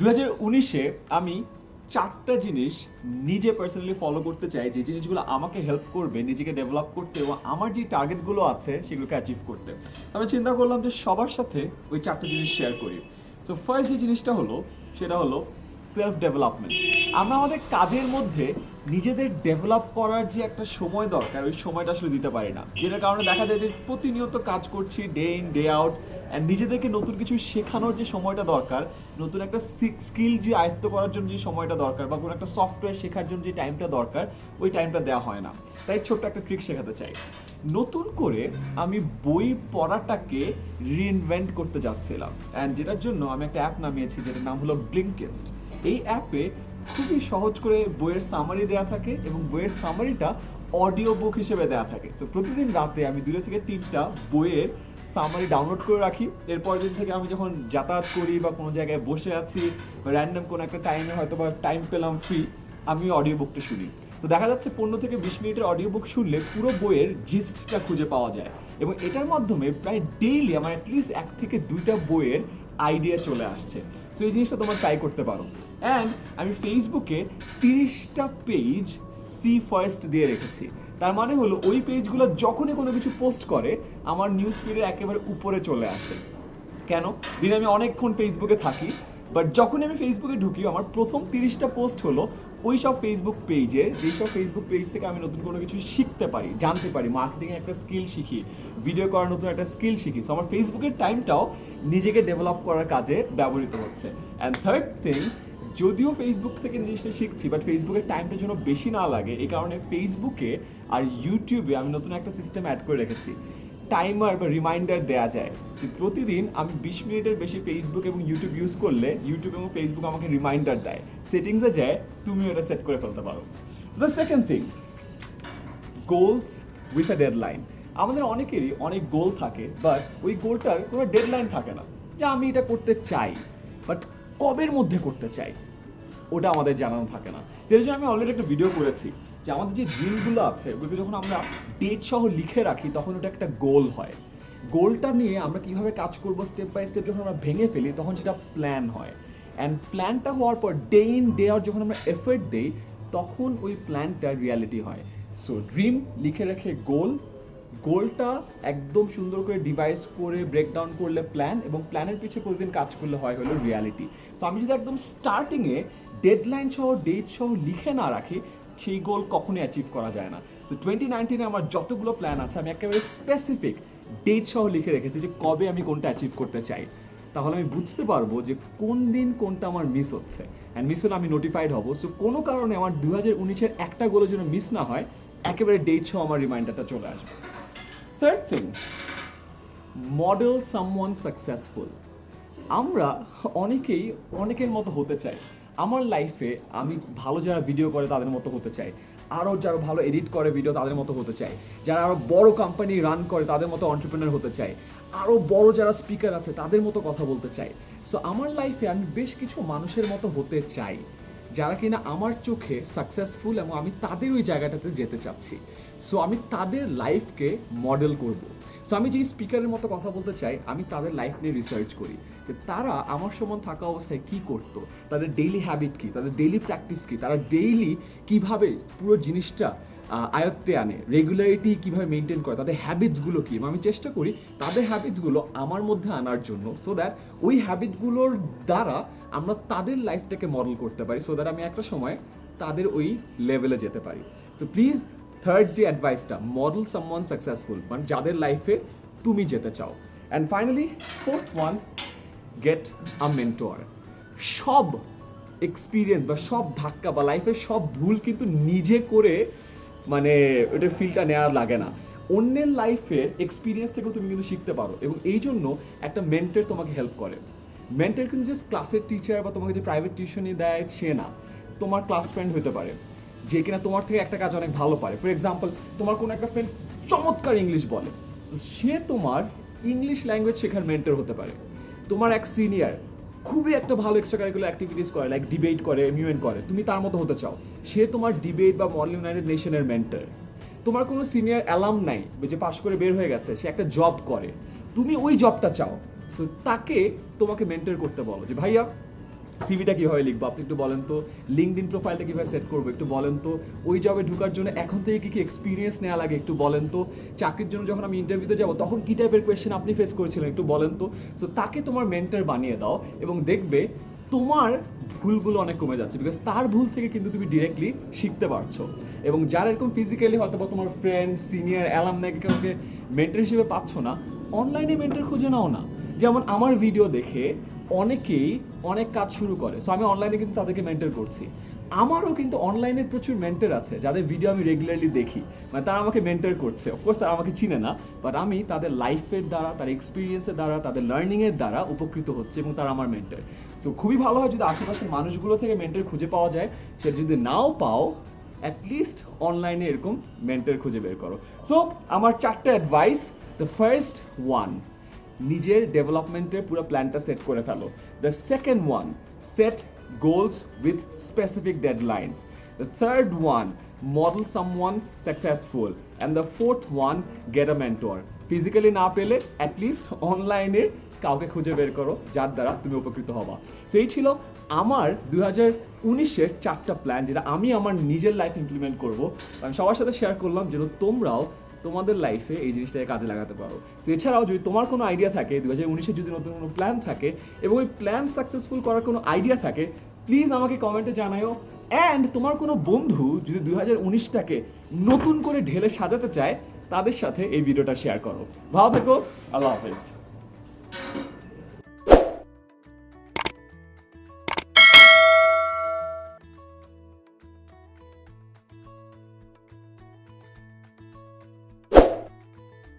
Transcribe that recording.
দু উনিশে আমি চারটা জিনিস নিজে পার্সোনালি ফলো করতে চাই, যে জিনিসগুলো আমাকে হেল্প করবে, নিজেকে ডেভেলপ করতে এবং আমার যে টার্গেটগুলো আছে সেগুলোকে অ্যাচিভ করতে। আমি চিন্তা করলাম যে সবার সাথে ওই চারটা জিনিস শেয়ার করি। তো ফার্স্ট যে জিনিসটা হলো, সেটা হলো সেলফ ডেভেলপমেন্ট আমরা আমাদের কাজের মধ্যে নিজেদের ডেভেলপ করার যে একটা সময় দরকার, ওই সময়টা আসলে দিতে পারি না। যেটার কারণে দেখা যায় যে প্রতিনিয়ত কাজ করছি day in day out and নিজেদেরকে নতুন কিছু শেখানোর যে সময়টা দরকার, নতুন একটা স্কিল যে আয়ত্ত করার জন্য যে সময়টা দরকার, বা কোনো একটা সফটওয়্যার শেখার জন্য যে টাইমটা দরকার, ওই টাইমটা দেওয়া হয় না। তাই ছোট্ট একটা ট্রিক শেখাতে চাই। নতুন করে আমি বই পড়াটাকে রিইনভেন্ট করতে যাচ্ছিলাম। অ্যান্ড যেটার জন্য আমি একটা অ্যাপ নামিয়েছি, যেটার নাম হলো ব্লিঙ্কেস্ট এই অ্যাপে খুবই সহজ করে বইয়ের সামারি দেওয়া থাকে এবং বইয়ের সামারিটা অডিও বুক হিসেবে দেওয়া থাকে। সো প্রতিদিন রাতে আমি দুটো থেকে তিনটা বইয়ের সামারি ডাউনলোড করে রাখি। এরপর দিন থেকে আমি যখন যাতায়াত করি বা কোনো জায়গায় বসে আছি র্যান্ডম কোনো একটা টাইমে হয়তো বা টাইম পেলাম ফ্রি আমি অডিও বুকটা শুনি। তো দেখা যাচ্ছে পনেরো থেকে বিশ মিনিটের অডিও বুক শুনলে পুরো বইয়ের জিস্টটা খুঁজে পাওয়া যায়। এবং এটার মাধ্যমে প্রায় ডেইলি আমার অ্যাটলিস্ট এক থেকে দুইটা বইয়ের আইডিয়া চলে আসছে। সো এই জিনিসটা তোমরা ট্রাই করতে পারো। অ্যান্ড আমি ফেসবুকে তিরিশটা পেজ সি ফার্স্ট দিয়ে রেখেছি। তার মানে হলো ওই পেজগুলো যখনই কোনো কিছু পোস্ট করে, আমার নিউজ ফিডের একেবারে উপরে চলে আসে। কেন? দিনে আমি অনেকক্ষণ ফেসবুকে থাকি বাট যখনই আমি ফেসবুকে ঢুকি, আমার প্রথম তিরিশটা পোস্ট হলো ওই সব ফেসবুক পেজে যেই সব ফেসবুক পেজ থেকে আমি নতুন কোনো কিছু শিখতে পারি, জানতে পারি মার্কেটিংয়ে একটা স্কিল শিখি ভিডিও করার নতুন একটা স্কিল শিখি। সো আমার ফেসবুকের টাইমটাও নিজেকে ডেভেলপ করার কাজে ব্যবহৃত হচ্ছে। অ্যান্ড থার্ড থিং যদিও ফেসবুক থেকে জিনিসটা শিখছি বাট ফেসবুকের টাইমটা যেন বেশি না লাগে এই কারণে ফেসবুকে আর ইউটিউবে আমি নতুন একটা সিস্টেম অ্যাড করে রেখেছি। টাইমার বা রিমাইন্ডার দেওয়া যায় যে প্রতিদিন আমি বিশ মিনিটের বেশি ফেসবুক এবং ইউটিউব ইউজ করলে ইউটিউব এবং ফেসবুক আমাকে রিমাইন্ডার দেয়। সেটিংসে যায় তুমি ওটা সেট করে ফেলতে পারো। The second thing goals with a deadline আমাদের অনেকেরই অনেক গোল থাকে বাট ওই গোলটার কোনো ডেডলাইন থাকে না। যে আমি এটা করতে চাই বাট কবের মধ্যে করতে চাই? ওটা আমাদের জানানো থাকে না। সেটার জন্য আমি অলরেডি একটা ভিডিও করেছি যে আমাদের যে ড্রিমগুলো আছে, ওগুলোকে যখন আমরা ডেট সহ লিখে রাখি, তখন ওটা একটা গোল হয়। গোলটা নিয়ে আমরা কীভাবে কাজ করব স্টেপ বাই স্টেপ যখন আমরা ভেঙে ফেলি, তখন সেটা প্ল্যান হয়। অ্যান্ড প্ল্যানটা হওয়ার পর ডে ইন ডে আউট যখন আমরা এফোর্ট দিই, তখন ওই প্ল্যানটা রিয়ালিটি হয়। সো ড্রিম লিখে রেখে গোল গোলটা একদম সুন্দর করে ডিভাইস করে ব্রেকডাউন করলে প্ল্যান এবং প্ল্যানের পিছিয়ে প্রতিদিন কাজ করলে হয় হলো রিয়ালিটি সো আমি যদি একদম স্টার্টিংয়ে ডেডলাইন সহ ডেট সহ লিখে না রাখি, সেই গোল কখনোই অ্যাচিভ করা যায় না। সো টোয়েন্টি নাইনটিনে আমার যতগুলো প্ল্যান আছে, আমি একেবারে স্পেসিফিক ডেট সহ লিখে রেখেছি যে কবে আমি কোনটা অ্যাচিভ করতে চাই। তাহলে আমি বুঝতে পারব যে কোন দিন কোনটা আমার মিস হচ্ছে। অ্যান্ড মিস হলে আমি নোটিফাইড হব। সো কোনো কারণে আমার দু হাজার উনিশের একটা গোলের জন্য মিস না হয়, একেবারে ডেট সহ আমার রিমাইন্ডারটা চলে আসবে। Third thing model someone successful আমরা অনেকেই, অনেকের মতো হতে চাই। আমার লাইফে আমি ভালো যারা ভিডিও করে তাদের মতো হতে চাই। আরও যারা ভালো এডিট করে ভিডিও তাদের মতো হতে চাই। যারা আরও বড় কোম্পানি রান করে তাদের মতো অন্টারপ্রেনার হতে চাই। আরও বড় যারা স্পিকার আছে তাদের মতো কথা বলতে চাই। সো আমার লাইফে আমি বেশ কিছু মানুষের মতো হতে চাই। যারা কিনা আমার চোখে সাকসেসফুল এবং আমি তাদের ওই জায়গাটাতে যেতে চাচ্ছি। সো আমি তাদের লাইফকে মডেল করব। সো আমি যেই স্পিকারের মতো কথা বলতে চাই, আমি তাদের লাইফ নিয়ে রিসার্চ করি যে তারা আমার সমান থাকা অবস্থায় কি করতো, তাদের ডেইলি হ্যাবিট কি, তাদের ডেইলি প্র্যাকটিস কি, তারা ডেইলি কীভাবে পুরো জিনিসটা আয়ত্তে আনে রেগুলারিটি কীভাবে মেনটেন করে, তাদের হ্যাবিটসগুলো কী আমি চেষ্টা করি তাদের হ্যাবিটসগুলো আমার মধ্যে আনার জন্য সো দ্যাট ওই হ্যাবিটগুলোর দ্বারা আমরা তাদের লাইফটাকে মডেল করতে পারি সো দ্যাট আমি একটা সময় তাদের ওই লেভেলে যেতে পারি। সো প্লিজ থার্ড যে অ্যাডভাইসটা মডেল সামওয়ান সাকসেসফুল মানে যাদের লাইফে তুমি যেতে চাও। And finally fourth one get a mentor সব এক্সপিরিয়েন্স বা সব ধাক্কা বা লাইফের সব ভুল কিন্তু নিজে করে মানে ওটার ফিলটা নেওয়ার লাগে না। অন্যের লাইফের এক্সপিরিয়েন্স থেকেও তুমি কিন্তু শিখতে পারো। এবং এই জন্য একটা মেন্টর তোমাকে হেল্প করে। মেন্টর কিন্তু জাস্ট ক্লাসের টিচার বা তোমাকে যে প্রাইভেট টিউশনই দেয়, সে না। তোমার ক্লাস ফ্রেন্ড হতে পারে। যে কিনা তোমার থেকে একটা কাজ অনেক ভালো পারে। ফর এক্সাম্পল তোমার কোনো একটা ফ্রেন্ড চমৎকার ইংলিশ বলে। সে তোমার ইংলিশ ল্যাঙ্গুয়েজ শেখার মেন্টর হতে পারে। তোমার এক সিনিয়র খুবই একটা ভালো এক্সট্রা কারিকুলার অ্যাক্টিভিটিস করে লাইক ডিবেট করে মিউএন করে। তুমি তার মতো হতে চাও। সে তোমার ডিবেট বা মডেল ইউনাইটেড নেশনের মেন্টর তোমার কোনো সিনিয়র অ্যালাম নাই যে পাশ করে বের হয়ে গেছে, সে একটা জব করে। তুমি ওই জবটা চাও। সো তাকে তোমাকে মেন্টর করতে বলো যে, ভাইয়া সিভিটা কীভাবে লিখব? আপনি একটু বলেন তো লিঙ্কড ইন প্রোফাইলটা কীভাবে সেট করব? একটু বলেন তো, ওই জবে ঢোকার জন্য এখন থেকে কী কী এক্সপিরিয়েন্স নেওয়া লাগে? একটু বলেন তো, চাকরির জন্য যখন আমি ইন্টারভিউতে যাব, তখন কী টাইপের কোয়েশ্চেন আপনি ফেস করেছিলেন? একটু বলেন তো সো তাকে তোমার মেন্টার বানিয়ে দাও এবং দেখবে তোমার ভুলগুলো অনেক কমে যাচ্ছে বিকজ তার ভুল থেকে কিন্তু তুমি ডিরেক্টলি শিখতে পারছ। এবং যারা এরকম ফিজিক্যালি হয়তো বা তোমার ফ্রেন্ড সিনিয়র অ্যালাম নাকি কাউকে মেন্টার হিসেবে পাচ্ছ না অনলাইনে মেন্টার খুঁজে নাও না। যেমন আমার ভিডিও দেখে অনেকেই অনেক কাজ শুরু করে। সো আমি অনলাইনে কিন্তু তাদেরকে মেন্টার করছি। আমারও কিন্তু অনলাইনে প্রচুর মেন্টার আছে, যাদের ভিডিও আমি রেগুলারলি দেখি। মানে তারা আমাকে মেন্টার করছে। অফকোর্স তারা আমাকে চিনে না বাট আমি তাদের লাইফের দ্বারা, তার এক্সপিরিয়েন্সের দ্বারা, তাদের লার্নিংয়ের দ্বারা উপকৃত হচ্ছে এবং তারা আমার মেন্টার সো খুবই ভালো হয় যদি আশেপাশের মানুষগুলো থেকে মেন্টার খুঁজে পাওয়া যায়। সেটা যদি নাও পাও অ্যাটলিস্ট অনলাইনে এরকম মেন্টার খুঁজে বের করো। সো আমার চারটে অ্যাডভাইস দ্য ফার্স্ট ওয়ান নিজের ডেভেলপমেন্টের পুরো প্ল্যানটা সেট করে ফেলো। The second one set goals with specific deadlines the third one model someone successful and the fourth one get a mentor physically না পেলে অ্যাটলিস্ট অনলাইনে কাউকে খুঁজে বের করো, যার দ্বারা তুমি উপকৃত হবা। সেই ছিল আমার দুই হাজার উনিশের চারটা প্ল্যান যেটা আমি আমার নিজের লাইফ ইমপ্লিমেন্ট করব। আমি সবার সাথে শেয়ার করলাম, যেন তোমরাও তোমাদের লাইফে এই জিনিসটাকে কাজে লাগাতে পারো। এছাড়াও যদি তোমার কোনো আইডিয়া থাকে দু হাজার উনিশে যদি নতুন কোনো প্ল্যান থাকে এবং ওই প্ল্যান সাকসেসফুল করার কোনো আইডিয়া থাকে প্লিজ আমাকে কমেন্টে জানাও অ্যান্ড তোমার কোনো বন্ধু যদি দু হাজার উনিশটাকে নতুন করে ঢেলে সাজাতে চায়, তাদের সাথে এই ভিডিওটা শেয়ার করো। ভালো থেকো, আল্লাহ হাফেজ।